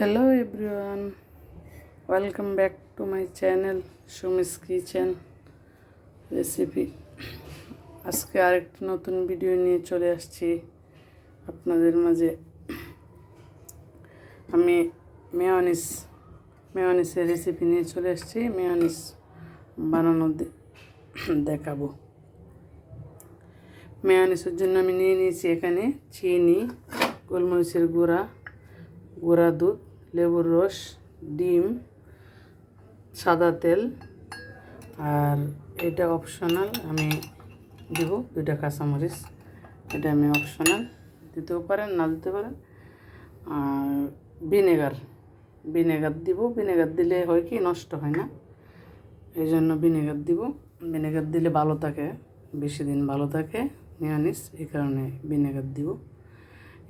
Hello everyone welcome back to my channel Sumi's kitchen recipe আজকে আরেকটি নতুন video নিয়ে চলে আসছি আপনাদের মাঝে। আমি মেয়নিস মেয়নিসের রেসিপি নিয়ে চলে আসছি। মেয়নিস বানানো দেখাবো। মেয়নিসের জন্য আমি নিয়ে নিয়েছি এখানে চিনি, গোলমরিচের গুঁড়া গুঁড়া দুধ লেবুর রস, ডিম, সাদা তেল আর এটা অপশনাল আমি দিব দুইটা কাঁচামরিচ। এটা আমি অপশনাল দিতেও পারেন, না দিতে পারেন। আর ভিনেগার ভিনেগার দিব। ভিনেগার দিলে হয় কি, নষ্ট হয় না। এই জন্য ভিনেগার দিব। ভিনেগার দিলে ভালো থাকে, বেশি দিন ভালো থাকে, নিরামিষ, এই কারণে ভিনেগার দিব।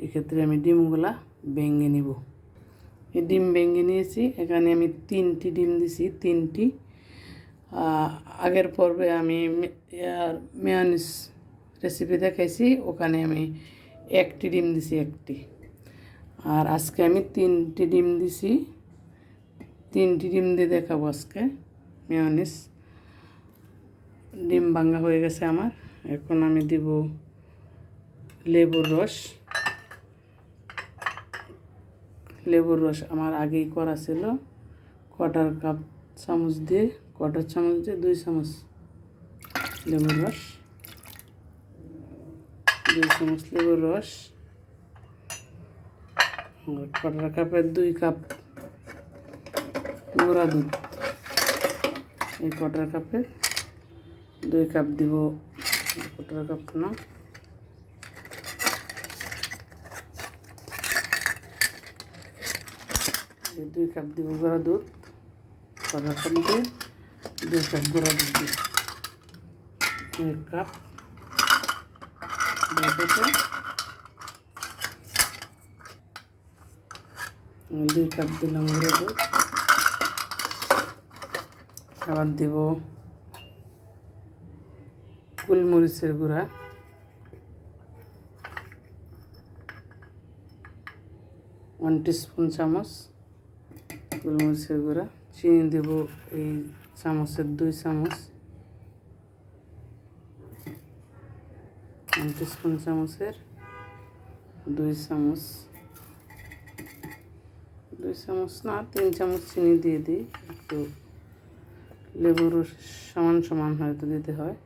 এক্ষেত্রে আমি ডিমগুলা ভেঙে নিব। ডিম ভেঙে নিয়েছি। এখানে আমি তিনটি ডিম দিছি, তিনটি। আগের পর্বে আমি মেয়ানিস রেসিপি দেখাইছি, ওখানে আমি একটি ডিম দিছি, একটি। আর আজকে আমি তিনটি ডিম দিছি। তিনটি ডিম দিয়ে দেখাবো আজকে মেয়নিস ডিম ভাঙা হয়ে গেছে আমার। এখন আমি দিব লেবুর রস। লেবুর রস আমার আগেই করা ছিল। কটার কাপ চামচ দিয়ে, কটার চামচ দিয়ে দুই চামচ লেবুর রস। দুই চামচ লেবুর রস। কটার কাপের দুই কাপ গুঁড়া দুধ। এই কটার কাপে দুই কাপ দিব, কটার কাপ না? এই দুই কাপ দিব গুঁড়া দুধ কাপ দিয়ে দুই কাপ গুঁড়া দুধ দিব এক কাপ দুই দুই কাপ দিলাম গুঁড়া দুধ। আবার দিব গোলমরিচের গুঁড়া। ওয়ান টিস্পুন চামচ। গোলমরিচের গুঁড়া চিনি দেব এই চামচের দুই চামচ। টিস্পুন চামচের দুই চামচ। দুই চামচ না, তিন চামচ চিনি দিয়ে দিই। একটু লেবুর রস সমান সমান হয়তো দিতে হয়।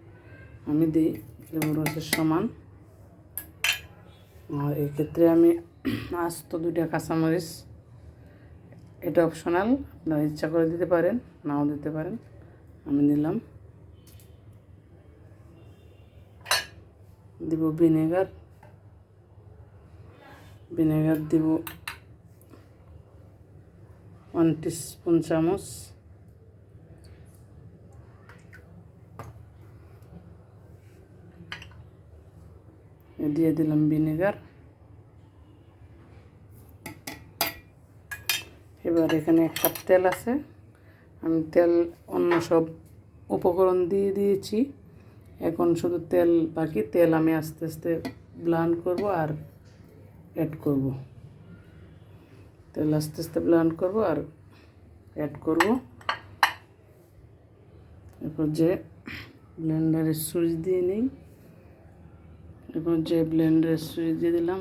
আমি দিই লেবুর রসের সমান। আর এক্ষেত্রে আমি আস্ত দুইটা কাঁচামরিচ এটা অপশনাল আপনারা ইচ্ছা করে দিতে পারেন, নাও দিতে পারেন। আমি নিলাম। দিব ভিনেগার। ভিনেগার দিব ওয়ান টিস্পুন চামচ। দিয়ে দিলাম ভিনেগার। এবার এখানে এক কাপ তেল আছে। আমি তেল অন্য সব উপকরণ দিয়ে দিয়েছি। এখন শুধু তেল বাকি। তেল আমি আস্তে আস্তে ব্লান করব আর অ্যাড করব। তেল আস্তে আস্তে ব্লান করব আর অ্যাড করব। এরপর যে ব্লেন্ডারের সুইচ দিয়ে নিই। এরপর যে ব্লেন্ডারের সুইচ দিয়ে দিলাম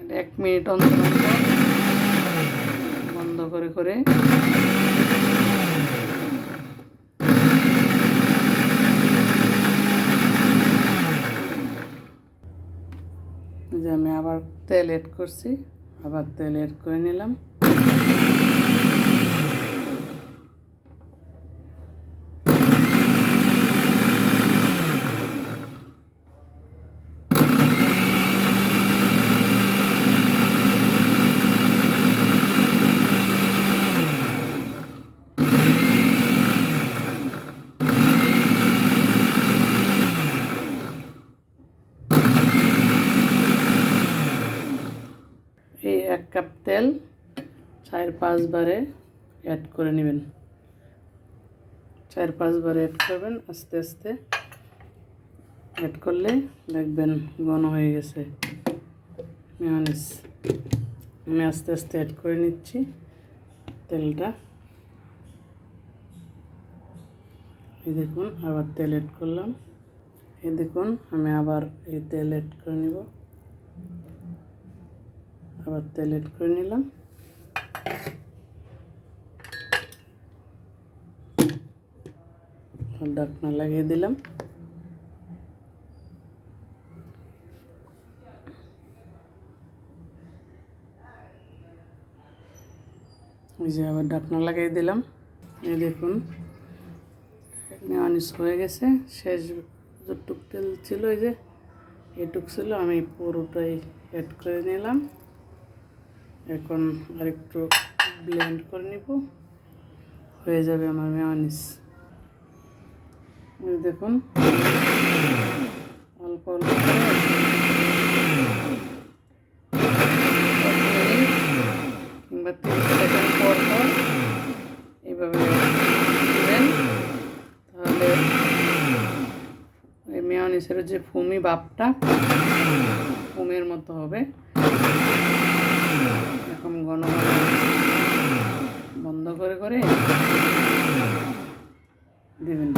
এটা এক মিনিট অন্তর বন্ধ করে করে। যে আমি আবার তেল এড করছি। আবার তেল এড করে নিলাম এই এক কাপ তেল চার পাঁচবারে অ্যাড করে নেবেন। চার পাঁচবার অ্যাড করবেন, আস্তে আস্তে অ্যাড করলে দেখবেন ঘন হয়ে গেছে। মেয়নিস আমি আস্তে আস্তে অ্যাড করে নিচ্ছি তেলটা। এই দেখুন, আবার তেল অ্যাড করলাম। এই দেখুন, আমি আবার এই তেল অ্যাড করে নিব। আবার তেল এড করে নিলাম। ঢাকনা লাগিয়ে দিলাম। এই যে আবার ঢাকনা লাগিয়ে দিলাম। এই দেখুন মেয়ানিস হয়ে গেছে। শেষ যতটুক তেল ছিল, এই যে এটুক ছিল, আমি পুরোটাই অ্যাড করে নিলাম। এখন আরেকটু ব্লেন্ড করে নিব। হয়ে যাবে আমার মেয়ানিস দেখুন। অল্প অল্প কিংবা পর পর দিবেন। তাহলে এই যে ফুমি বাপটা ফুমের মতো হবে। এরকম ঘন বন্ধ করে করে দিবেন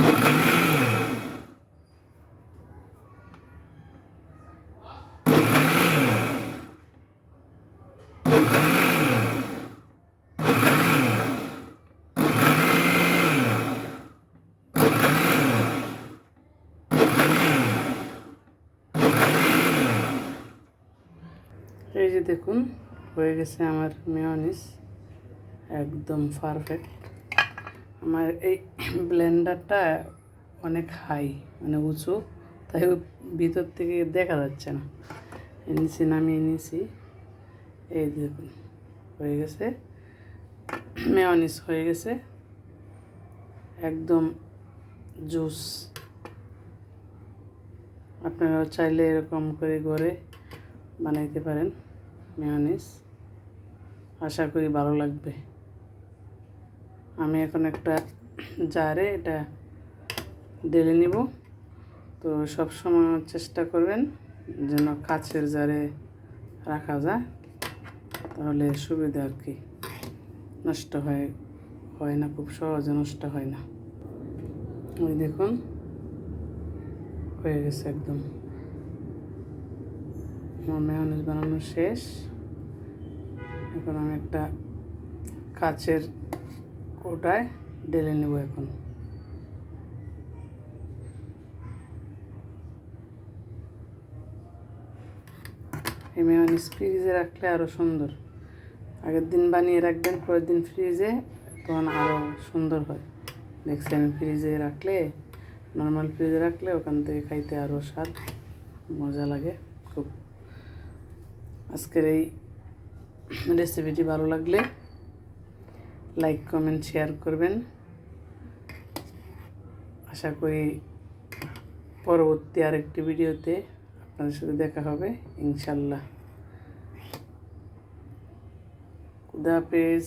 দেখুন হয়ে গেছে আমার মেয়নিস। একদম পারফেক্ট আমার এই ব্লেন্ডারটা অনেক হাই মানে উঁচু, তাই ভিতর থেকে দেখা যাচ্ছে না। নিচে নামিয়ে নিয়েছি এই দেখুন, হয়ে গেছে। মেয়নিস হয়ে গেছে। একদম জুস আপনারা চাইলে এরকম করে ঘরে বানাইতে পারেন। মেয়নিস আশা করি ভালো লাগবে। আমি এখন একটা জারে এটা ঢেলে নিব। তো সব সময় চেষ্টা করবেন যেন কাছের জারে রাখা যায়, তাহলে সুবিধা আর কি। নষ্ট হয় হয় না, খুব সহজে নষ্ট হয় না। ওই দেখুন, হয়ে গেছে একদম। আমার মেয়নিজ বানানো শেষ। এখন আমি একটা কাচের কোটায় ঢেলে নেব এখন। এই মেয়নিজ ফ্রিজে রাখলে আরও সুন্দর। আগের দিন বানিয়ে রাখবেন, পরের দিন ফ্রিজে তখন আরও সুন্দর হয়। দেখছি আমি ফ্রিজে রাখলে নর্মাল ফ্রিজে রাখলে ওখান থেকে খাইতে আরও স্বাদ, মজা লাগে, খুব আজকের এই রেসিপিটি ভালো লাগলে লাইক কমেন্ট শেয়ার করবেন। আশা করি পরবর্তী আরেকটি ভিডিওতে আপনাদের সাথে দেখা হবে, ইনশাল্লাহ। খুদা হাফেজ।